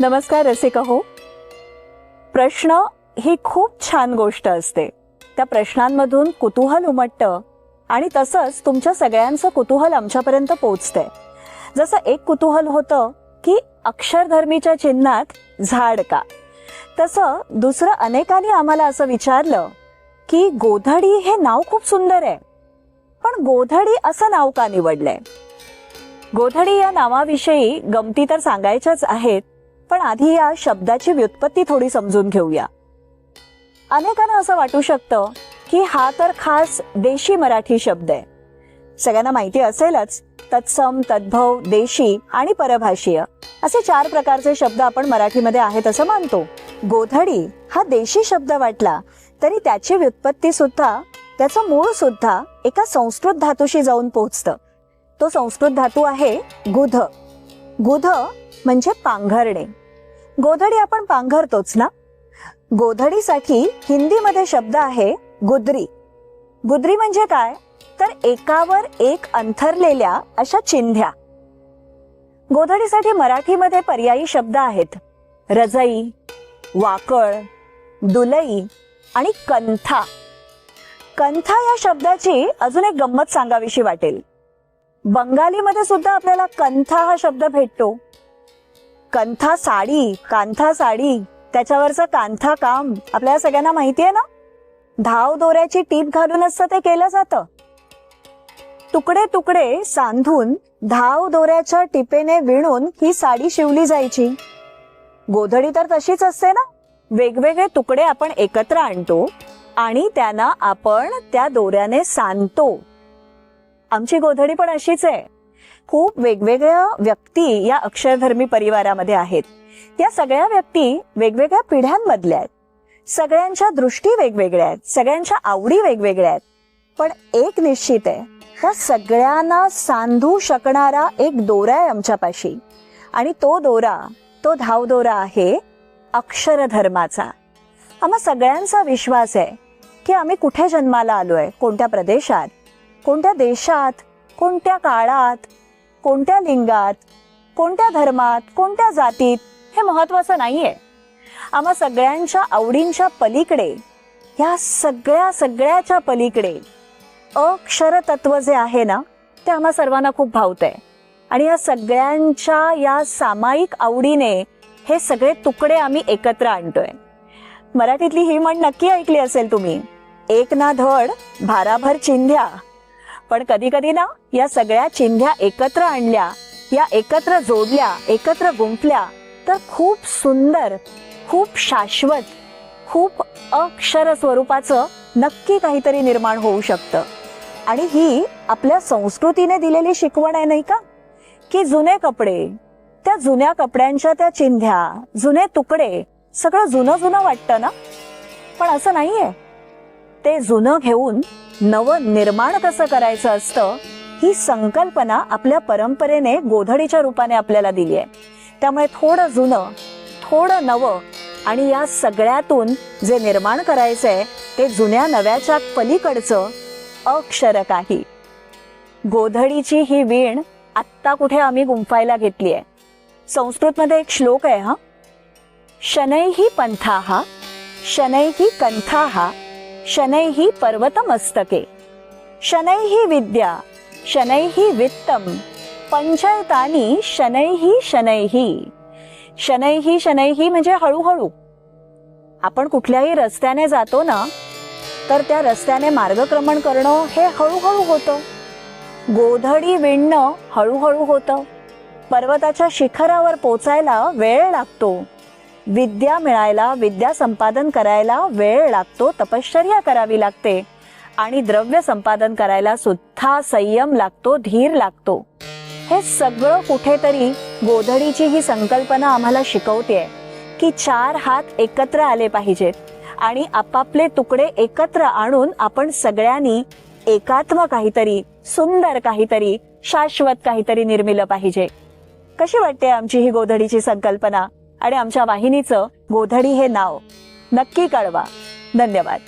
नमस्कार रसिक हो. प्रश्न ही खूप छान गोष्ट असते. त्या प्रश्नांमधून कुतूहल उमटतं आणि तसंच तुमच्या सगळ्यांचं कुतूहल आमच्यापर्यंत पोचतंय. जसं एक कुतूहल होतं की अक्षरधर्मीच्या चिन्हात झाड का? तसं दुसरं अनेकांनी आम्हाला असं विचारलं की गोधडी हे नाव खूप सुंदर आहे पण गोधडी असं नाव का निवडलंय? गोधडी या नावाविषयी गमती तर सांगायच्याच आहेत पण आधी या शब्दाची व्युत्पत्ती थोडी समजून घेऊया. अनेकांना असं वाटू शकतं की हा तर खास देशी मराठी शब्द आहे. सगळ्यांना माहिती असेलच तत्सम तद्भव देशी आणि परभाषीय असे चार प्रकारचे शब्द आपण मराठीमध्ये आहेत असं मानतो. गोधडी हा देशी शब्द वाटला तरी त्याची व्युत्पत्ती सुद्धा त्याचं मूळ सुद्धा एका संस्कृत धातूशी जाऊन पोहोचतं तो संस्कृत धातू आहे गुध. गुध म्हणजे पांघरणे. गोधडी आपण पांघरतोच ना? गोधडीसाठी हिंदीमध्ये शब्द आहे गुदरी. गुदरी म्हणजे काय? तर एकावर एक अंथरलेल्या अशा चिंध्या. गोधडीसाठी मराठीमध्ये पर्यायी शब्द आहेत. रजई वाकळ दुलई आणि कंथा. कंथा या शब्दाची अजून एक गंमत सांगावीशी वाटेल. बंगालीमध्ये सुद्धा आपल्याला कंथा हा शब्द भेटतो. कंथा साडी कांथा साडी त्याच्यावरचं कांथा काम आपल्याला सगळ्यांना माहिती आहे ना? धाव दोऱ्याची टीप घालून असतं ते केलं जातं. तुकडे तुकडे सांधून धाव दोऱ्याच्या टिपेने विणून ही साडी शिवली जायची. गोधडी तर तशीच असते ना? वेगवेगळे तुकडे आपण एकत्र आणतो आणि त्यांना आपण त्या दोऱ्याने सांधतो. आमची गोधडी पण अशीच आहे. खूप वेगवेगळ्या व्यक्ती या अक्षरधर्मी परिवारामध्ये आहेत. या सगळ्या व्यक्ती वेगवेगळ्या पिढ्यांमधल्या आहेत. सगळ्यांच्या दृष्टी वेगवेगळ्या आहेत. सगळ्यांच्या आवडी वेगवेगळ्या आहेत. पण एक निश्चित आहे त्या सगळ्यांना सांधू शकणारा एक दोरा आहे आमच्यापाशी आणि तो दोरा तो धावदोरा आहे अक्षरधर्माचा. आम्हा सगळ्यांचा विश्वास आहे की आम्ही कुठे जन्माला आलो आहे कोणत्या प्रदेशात कोणत्या देशात कोणत्या काळात कोणत्या लिंगात कोणत्या धर्मात कोणत्या जातीत हे महत्वाचं नाहीये. आम्हा सगळ्यांच्या आवडींच्या पलीकडे या सगळ्या सगळ्याच्या पलीकडे अक्षर तत्व जे आहे ना ते आम्हा सर्वांना खूप भावतंय. आणि या सगळ्यांच्या या सामायिक आवडीने हे सगळे तुकडे आम्ही एकत्र आणतोय. मराठीतली ही म्हण नक्की ऐकली असेल तुम्ही. एक ना धड भाराभर चिंध्या. पण कधी कधी ना या सगळ्या चिंध्या एकत्र आणल्या या एकत्र जोडल्या एकत्र गुंफल्या तर खूप सुंदर खूप शाश्वत खूप अक्षर स्वरूपाचं नक्की काहीतरी निर्माण होऊ शकतं. आणि ही आपल्या संस्कृतीने दिलेली शिकवण आहे नाही का? की जुने कपडे त्या जुन्या कपड्यांच्या त्या चिंध्या जुने तुकडे सगळं जुनं जुनं वाटतं ना? पण असं नाहीये. ते जुनं घेऊन नवं निर्माण कसं करायचं असतं ही संकल्पना आपल्या परंपरेने गोधडीच्या रूपाने आपल्याला दिली आहे. त्यामुळे थोडं जुनं थोडं नवं आणि या सगळ्यातून जे निर्माण करायचं आहे ते जुन्या नव्याच्या पलीकडचं अक्षर काही. गोधडीची ही वीण आत्ता कुठे आम्ही गुंफायला घेतली आहे? संस्कृतमध्ये एक श्लोक आहे हा. शनै ही कंथा हा शनैः पर्वतमस्तके। शनैः विद्या शनैः वित्तम पंचयतानी शनैः शनैः। शनैः शनैः म्हणजे हळूहळू। आपण कुठल्याही रस्त्याने जातो ना तर त्या रस्त्याने मार्गक्रमण करणं हे हळूहळू होतं. गोधडी विणणं हळूहळू होतं. पर्वताच्या शिखरावर पोचायला वेळ लागतो. विद्या मिळायला विद्या संपादन करायला वेळ लागतो तपश्चर्या करावी लागते. आणि द्रव्य संपादन करायला सुद्धा संयम लागतो धीर लागतो. हे सगळं कुठेतरी गोधडीची ही संकल्पना आम्हाला शिकवते की चार हात एकत्र आले पाहिजेत आणि आपापले तुकडे एकत्र आणून आपण सगळ्यांनी एकात्म काहीतरी सुंदर काहीतरी शाश्वत काहीतरी निर्मिलं पाहिजे. कशी वाटते आमची ही गोधडीची संकल्पना? आणि आमच्या वाहिनीचं गोधडी हे नाव नक्की कळवा. धन्यवाद.